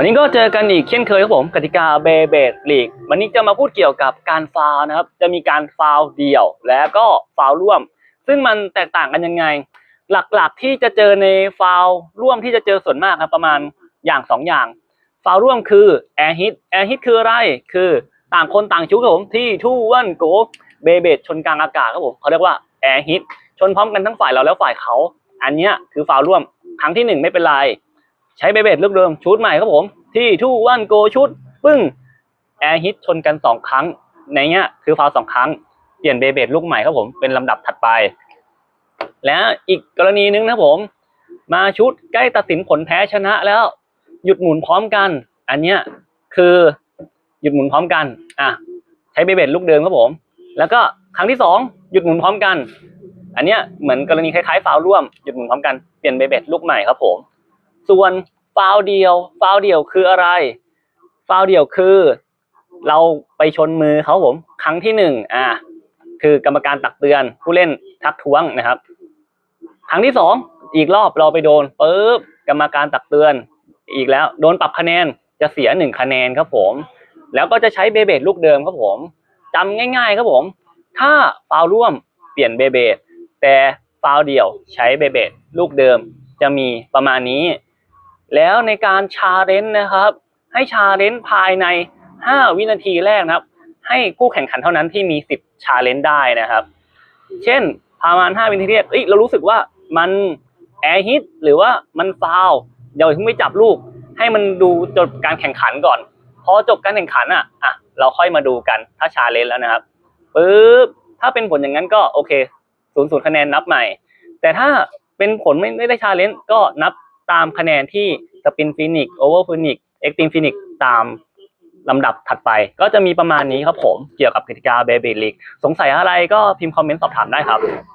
วันนี้ก็เจอกันอีกเช่นเคยครับผมกติกาเบเบดลีกวันนี้จะมาพูดเกี่ยวกับการฟาวนะครับ จะมีการฟาวเดี่ยว และก็ฟาวร่วม ซึ่งมันแตกต่างกันยังไง หลักๆที่จะเจอในฟาวร่วมที่จะเจอส่วนมากครับประมาณอย่างสองอย่าง ฟาวร่วมคือแอร์ฮิตแอร์ฮิตคืออะไรคือต่างคนต่างชุกครับผมที่ทูวันโกเบเบดชนกลางอากาศครับผมเขาเรียกว่าแอร์ฮิตชนพร้อมกันทั้งฝ่ายเราแล้วฝ่ายเขา อันเนี้ยคือฟาวร่วมครั้งที่หนึ่งไม่เป็นไร ใช้เบเบดลูกเดิมชุดใหม่ครับผม ที่ทูวันโกชุดปึ้งแอร์ฮิตชนกันสองครั้ง ในเนี้ยคือฟาวสองครั้ง เปลี่ยนเบเบดลูกใหม่ครับผมเป็นลำดับถัดไป และอีกกรณีหนึงนะผม มาชุดใกล้ตัดสินผลแพ้ชนะแล้ว หยุดหมุนพร้อมกัน อันเนี้ยคือหยุดหมุนพร้อมกันอะใช้เบเบดลูกเดิมครับผม แล้วก็ครั้งที่สองหยุดหมุนพร้อมกัน อันเนี้ยเหมือนกรณีคล้ายๆฟาวร่วมหยุดหมุนพร้อมกันเปลี่ยนเบเบดลูกใหม่ครับผม ส่วนฟาวเดียว ฟาวเดียวคืออะไร ฟาวเดียวคือ เราไปชนมือเขาผมครั้งที่หนึ่งอ่าคือกรรมการตักเตือนผู้เล่นทักท้วงนะครับ ครั้งที่สองอีกรอบเราไปโดนปุ๊บกรรมการตักเตือนอีกแล้ว โดนปรับคะแนนจะเสียหนึ่งคะแนนครับผม แล้วก็จะใช้เบเบดลูกเดิมครับผมจำง่ายๆครับผม ถ้าฟาวร่วมเปลี่ยนเบเบดแต่ฟาวเดี่ยวใช้เบเบดลูกเดิมจะมีประมาณนี้ แล้วในการชาเลนจ์นะครับ ให้ชาเลนจ์ภายใน 5 วินาทีแรกนะครับ ให้ผู้แข่งขันเท่านั้นที่มีสิทธิ์ชาเลนจ์ได้นะครับ เช่นประมาณ 5 วินาทีแรกเอ้ยเรารู้สึกว่ามันแอร์ฮิตหรือว่ามันฟาวล์เดี๋ยวถึงไม่จับลูก ให้มันดูจบการแข่งขันก่อนพอจบการแข่งขันอะอะเราค่อยมาดูกันถ้าชาเลนจ์แล้วนะครับปึ๊บถ้าเป็นผลอย่างนั้นก็โอเคศูนย์ศูนย์คะแนนนับใหม่ แต่ถ้าเป็นผลไม่ไม่ได้ชาเลนจ์ก็นับ ตามคะแนนที่สปินฟินิกโอเวอร์ฟินิกเอ็กติงฟินิกตามลำดับถัดไป ก็จะมีประมาณนี้ครับผมเกี่ยวกับกติกาเบบีลิกสงสัยอะไรก็พิมพ์คอมเมนต์สอบถามได้ครับ